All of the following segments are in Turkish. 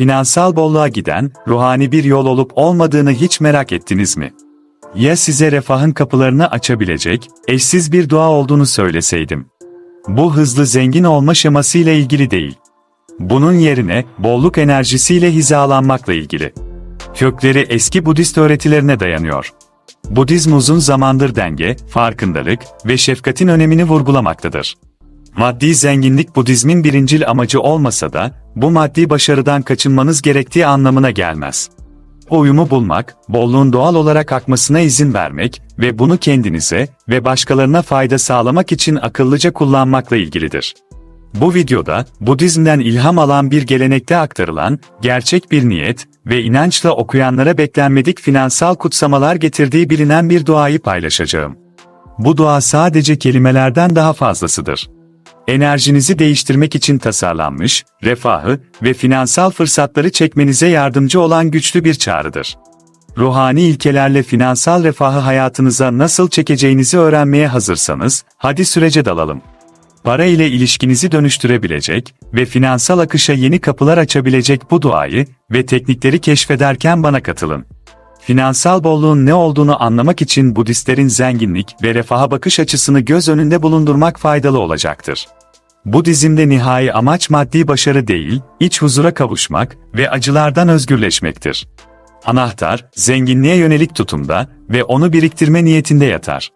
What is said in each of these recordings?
finansal bolluğa giden, ruhani bir yol olup olmadığını hiç merak ettiniz mi? Ya size refahın kapılarını açabilecek, eşsiz bir dua olduğunu söyleseydim? Bu hızlı zengin olma şemasıyla ilgili değil. Bunun yerine bolluk enerjisiyle hizalanmakla ilgili. Kökleri eski Budist öğretilerine dayanıyor. Budizm uzun zamandır denge, farkındalık ve şefkatin önemini vurgulamaktadır. Maddi zenginlik Budizmin birincil amacı olmasa da, bu maddi başarıdan kaçınmanız gerektiği anlamına gelmez. Uyumu bulmak, bolluğun doğal olarak akmasına izin vermek ve bunu kendinize ve başkalarına fayda sağlamak için akıllıca kullanmakla ilgilidir. Bu videoda, Budizm'den ilham alan bir gelenekte aktarılan, gerçek bir niyet ve inançla okuyanlara beklenmedik finansal kutsamalar getirdiği bilinen bir duayı paylaşacağım. Bu dua sadece kelimelerden daha fazlasıdır. Enerjinizi değiştirmek için tasarlanmış, refahı ve finansal fırsatları çekmenize yardımcı olan güçlü bir çağrıdır. Ruhani ilkelerle finansal refahı hayatınıza nasıl çekeceğinizi öğrenmeye hazırsanız, hadi sürece dalalım. Para ile ilişkinizi dönüştürebilecek ve finansal akışa yeni kapılar açabilecek bu duayı ve teknikleri keşfederken bana katılın. Finansal bolluğun ne olduğunu anlamak için Budistlerin zenginlik ve refaha bakış açısını göz önünde bulundurmak faydalı olacaktır. Budizmde nihai amaç maddi başarı değil, iç huzura kavuşmak ve acılardan özgürleşmektir. Anahtar, zenginliğe yönelik tutumda ve onu biriktirme niyetinde yatar.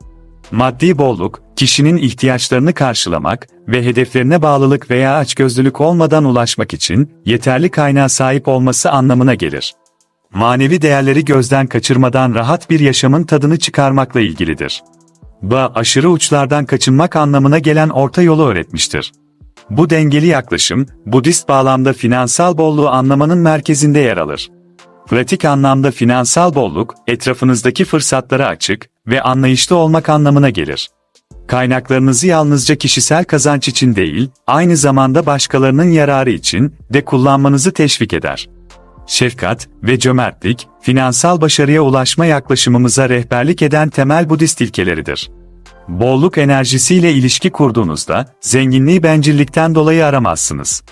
Maddi bolluk, kişinin ihtiyaçlarını karşılamak ve hedeflerine bağlılık veya açgözlülük olmadan ulaşmak için yeterli kaynağa sahip olması anlamına gelir. Manevi değerleri gözden kaçırmadan rahat bir yaşamın tadını çıkarmakla ilgilidir. Ba aşırı uçlardan kaçınmak anlamına gelen orta yolu öğretmiştir. Bu dengeli yaklaşım, Budist bağlamda finansal bolluğu anlamanın merkezinde yer alır. Pratik anlamda finansal bolluk, etrafınızdaki fırsatlara açık ve anlayışlı olmak anlamına gelir. Kaynaklarınızı yalnızca kişisel kazanç için değil, aynı zamanda başkalarının yararı için de kullanmanızı teşvik eder. Şefkat ve cömertlik, finansal başarıya ulaşma yaklaşımımıza rehberlik eden temel Budist ilkeleridir. Bolluk enerjisiyle ilişki kurduğunuzda, zenginliği bencillikten dolayı aramazsınız.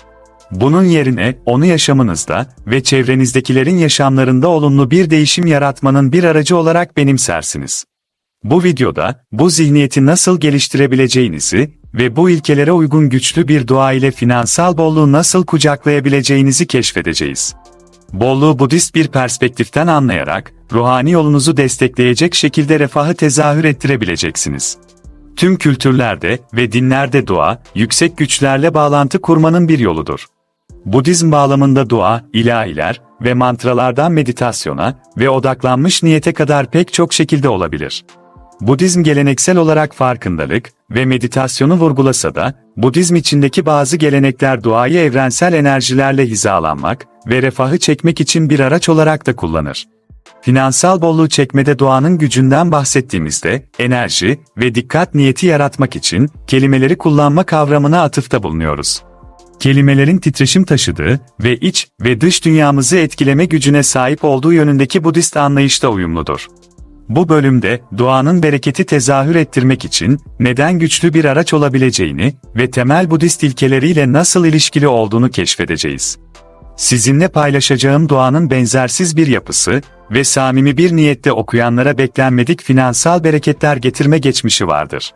Bunun yerine onu yaşamınızda ve çevrenizdekilerin yaşamlarında olumlu bir değişim yaratmanın bir aracı olarak benimsersiniz. Bu videoda bu zihniyeti nasıl geliştirebileceğinizi ve bu ilkelere uygun güçlü bir dua ile finansal bolluğu nasıl kucaklayabileceğinizi keşfedeceğiz. Bolluğu Budist bir perspektiften anlayarak, ruhani yolunuzu destekleyecek şekilde refahı tezahür ettirebileceksiniz. Tüm kültürlerde ve dinlerde dua, yüksek güçlerle bağlantı kurmanın bir yoludur. Budizm bağlamında dua, ilahiler ve mantralardan meditasyona ve odaklanmış niyete kadar pek çok şekilde olabilir. Budizm geleneksel olarak farkındalık ve meditasyonu vurgulasa da, Budizm içindeki bazı gelenekler duayı evrensel enerjilerle hizalanmak ve refahı çekmek için bir araç olarak da kullanır. Finansal bolluğu çekmede duanın gücünden bahsettiğimizde, enerji ve dikkat niyeti yaratmak için kelimeleri kullanma kavramına atıfta bulunuyoruz. Kelimelerin titreşim taşıdığı ve iç ve dış dünyamızı etkileme gücüne sahip olduğu yönündeki Budist anlayışta uyumludur. Bu bölümde duanın bereketi tezahür ettirmek için neden güçlü bir araç olabileceğini ve temel Budist ilkeleriyle nasıl ilişkili olduğunu keşfedeceğiz. Sizinle paylaşacağım duanın benzersiz bir yapısı ve samimi bir niyette okuyanlara beklenmedik finansal bereketler getirme geçmişi vardır.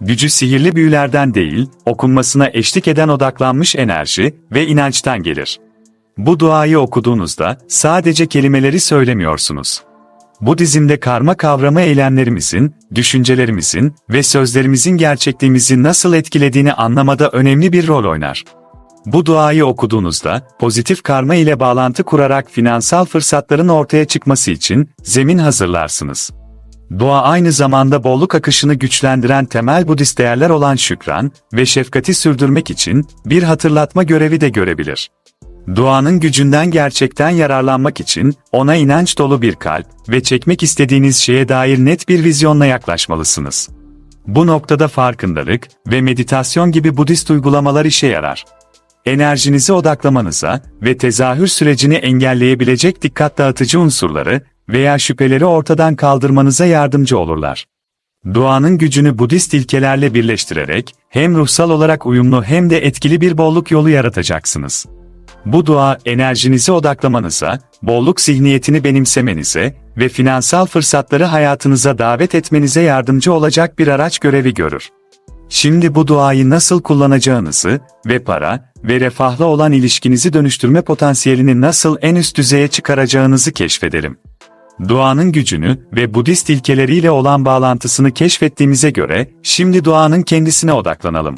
Gücü sihirli büyülerden değil, okunmasına eşlik eden odaklanmış enerji ve inançtan gelir. Bu duayı okuduğunuzda sadece kelimeleri söylemiyorsunuz. Budizm'de karma kavramı eylemlerimizin, düşüncelerimizin ve sözlerimizin gerçekliğimizi nasıl etkilediğini anlamada önemli bir rol oynar. Bu duayı okuduğunuzda, pozitif karma ile bağlantı kurarak finansal fırsatların ortaya çıkması için zemin hazırlarsınız. Dua aynı zamanda bolluk akışını güçlendiren temel Budist değerler olan şükran ve şefkati sürdürmek için bir hatırlatma görevi de görebilir. Duanın gücünden gerçekten yararlanmak için ona inanç dolu bir kalp ve çekmek istediğiniz şeye dair net bir vizyonla yaklaşmalısınız. Bu noktada farkındalık ve meditasyon gibi Budist uygulamalar işe yarar. Enerjinizi odaklamanıza ve tezahür sürecini engelleyebilecek dikkat dağıtıcı unsurları veya şüpheleri ortadan kaldırmanıza yardımcı olurlar. Duanın gücünü Budist ilkelerle birleştirerek hem ruhsal olarak uyumlu hem de etkili bir bolluk yolu yaratacaksınız. Bu dua enerjinizi odaklamanıza, bolluk zihniyetini benimsemenize ve finansal fırsatları hayatınıza davet etmenize yardımcı olacak bir araç görevi görür. Şimdi bu duayı nasıl kullanacağınızı ve para ve refahla olan ilişkinizi dönüştürme potansiyelini nasıl en üst düzeye çıkaracağınızı keşfedelim. Duanın gücünü ve Budist ilkeleriyle olan bağlantısını keşfettiğimize göre, şimdi duanın kendisine odaklanalım.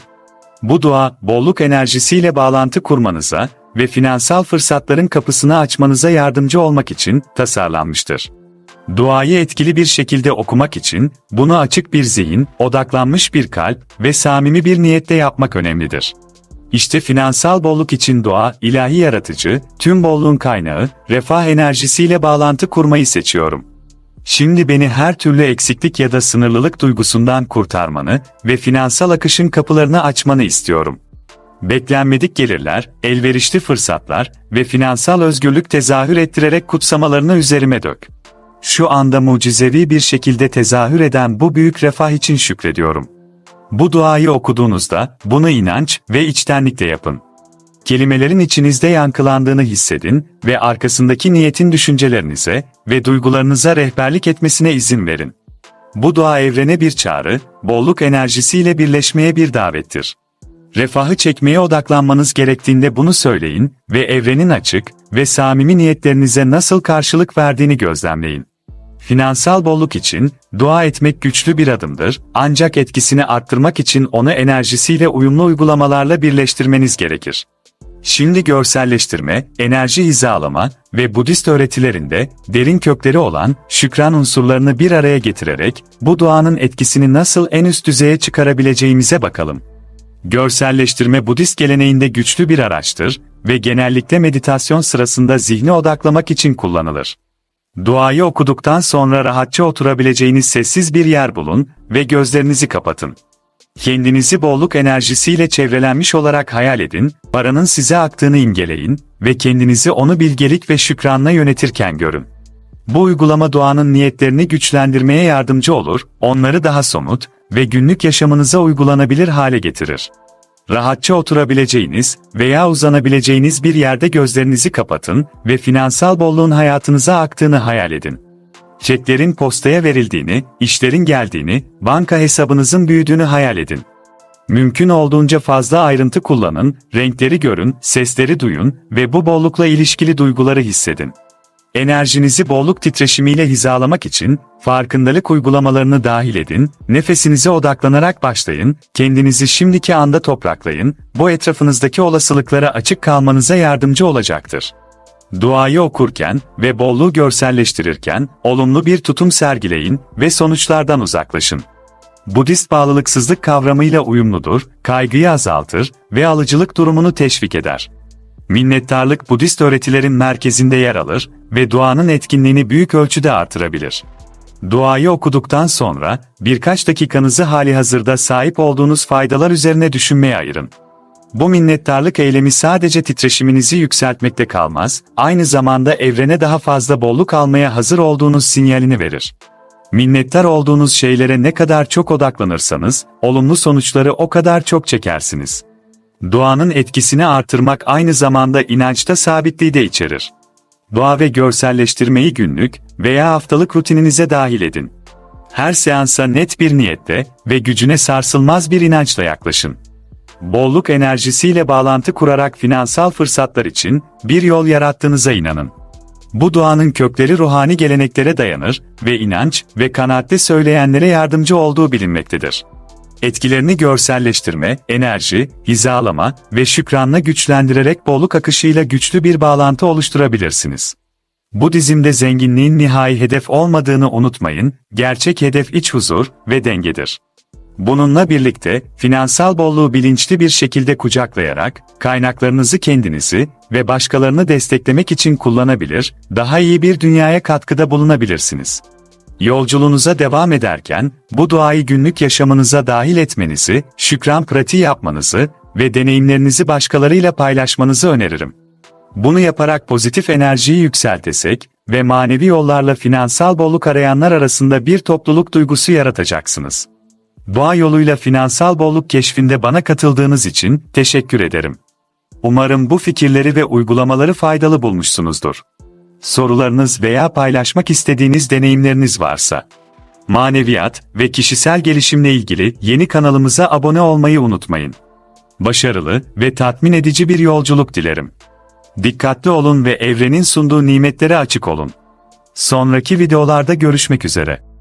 Bu dua, bolluk enerjisiyle bağlantı kurmanıza ve finansal fırsatların kapısını açmanıza yardımcı olmak için tasarlanmıştır. Duayı etkili bir şekilde okumak için, bunu açık bir zihin, odaklanmış bir kalp ve samimi bir niyette yapmak önemlidir. İşte finansal bolluk için dua, ilahi yaratıcı, tüm bolluğun kaynağı, refah enerjisiyle bağlantı kurmayı seçiyorum. Şimdi beni her türlü eksiklik ya da sınırlılık duygusundan kurtarmanı ve finansal akışın kapılarını açmanı istiyorum. Beklenmedik gelirler, elverişli fırsatlar ve finansal özgürlük tezahür ettirerek kutsamalarını üzerime dök. Şu anda mucizevi bir şekilde tezahür eden bu büyük refah için şükrediyorum. Bu duayı okuduğunuzda bunu inanç ve içtenlikle yapın. Kelimelerin içinizde yankılandığını hissedin ve arkasındaki niyetin düşüncelerinize ve duygularınıza rehberlik etmesine izin verin. Bu dua evrene bir çağrı, bolluk enerjisiyle birleşmeye bir davettir. Refahı çekmeye odaklanmanız gerektiğinde bunu söyleyin ve evrenin açık ve samimi niyetlerinize nasıl karşılık verdiğini gözlemleyin. Finansal bolluk için dua etmek güçlü bir adımdır, ancak etkisini arttırmak için onu enerjisiyle uyumlu uygulamalarla birleştirmeniz gerekir. Şimdi görselleştirme, enerji hizalama ve Budist öğretilerinde derin kökleri olan şükran unsurlarını bir araya getirerek bu duanın etkisini nasıl en üst düzeye çıkarabileceğimize bakalım. Görselleştirme Budist geleneğinde güçlü bir araçtır ve genellikle meditasyon sırasında zihni odaklamak için kullanılır. Duayı okuduktan sonra rahatça oturabileceğiniz sessiz bir yer bulun ve gözlerinizi kapatın. Kendinizi bolluk enerjisiyle çevrelenmiş olarak hayal edin, paranın size aktığını imgeleyin ve kendinizi onu bilgelik ve şükranla yönetirken görün. Bu uygulama duanın niyetlerini güçlendirmeye yardımcı olur, onları daha somut ve günlük yaşamınıza uygulanabilir hale getirir. Rahatça oturabileceğiniz veya uzanabileceğiniz bir yerde gözlerinizi kapatın ve finansal bolluğun hayatınıza aktığını hayal edin. Çeklerin postaya verildiğini, işlerin geldiğini, banka hesabınızın büyüdüğünü hayal edin. Mümkün olduğunca fazla ayrıntı kullanın, renkleri görün, sesleri duyun ve bu bollukla ilişkili duyguları hissedin. Enerjinizi bolluk titreşimiyle hizalamak için farkındalık uygulamalarını dahil edin, nefesinize odaklanarak başlayın, kendinizi şimdiki anda topraklayın, bu etrafınızdaki olasılıklara açık kalmanıza yardımcı olacaktır. Duayı okurken ve bolluğu görselleştirirken olumlu bir tutum sergileyin ve sonuçlardan uzaklaşın. Budist bağlılıksızlık kavramıyla uyumludur, kaygıyı azaltır ve alıcılık durumunu teşvik eder. Minnettarlık Budist öğretilerin merkezinde yer alır ve duanın etkinliğini büyük ölçüde artırabilir. Duayı okuduktan sonra birkaç dakikanızı hali hazırda sahip olduğunuz faydalar üzerine düşünmeye ayırın. Bu minnettarlık eylemi sadece titreşiminizi yükseltmekte kalmaz, aynı zamanda evrene daha fazla bolluk almaya hazır olduğunuz sinyalini verir. Minnettar olduğunuz şeylere ne kadar çok odaklanırsanız, olumlu sonuçları o kadar çok çekersiniz. Duanın etkisini artırmak aynı zamanda inançta sabitliği de içerir. Dua ve görselleştirmeyi günlük veya haftalık rutininize dahil edin. Her seansa net bir niyette ve gücüne sarsılmaz bir inançla yaklaşın. Bolluk enerjisiyle bağlantı kurarak finansal fırsatlar için bir yol yarattığınıza inanın. Bu duanın kökleri ruhani geleneklere dayanır ve inanç ve kanaatle söyleyenlere yardımcı olduğu bilinmektedir. Etkilerini görselleştirme, enerji, hizalama ve şükranla güçlendirerek bolluk akışıyla güçlü bir bağlantı oluşturabilirsiniz. Bu dizimde zenginliğin nihai hedef olmadığını unutmayın, gerçek hedef iç huzur ve dengedir. Bununla birlikte, finansal bolluğu bilinçli bir şekilde kucaklayarak, kaynaklarınızı kendinizi ve başkalarını desteklemek için kullanabilir, daha iyi bir dünyaya katkıda bulunabilirsiniz. Yolculuğunuza devam ederken, bu duayı günlük yaşamınıza dahil etmenizi, şükran pratiği yapmanızı ve deneyimlerinizi başkalarıyla paylaşmanızı öneririm. Bunu yaparak pozitif enerjiyi yükseltesek ve manevi yollarla finansal bolluk arayanlar arasında bir topluluk duygusu yaratacaksınız. Dua yoluyla finansal bolluk keşfinde bana katıldığınız için teşekkür ederim. Umarım bu fikirleri ve uygulamaları faydalı bulmuşsunuzdur. Sorularınız veya paylaşmak istediğiniz deneyimleriniz varsa, maneviyat ve kişisel gelişimle ilgili yeni kanalımıza abone olmayı unutmayın. Başarılı ve tatmin edici bir yolculuk dilerim. Dikkatli olun ve evrenin sunduğu nimetlere açık olun. Sonraki videolarda görüşmek üzere.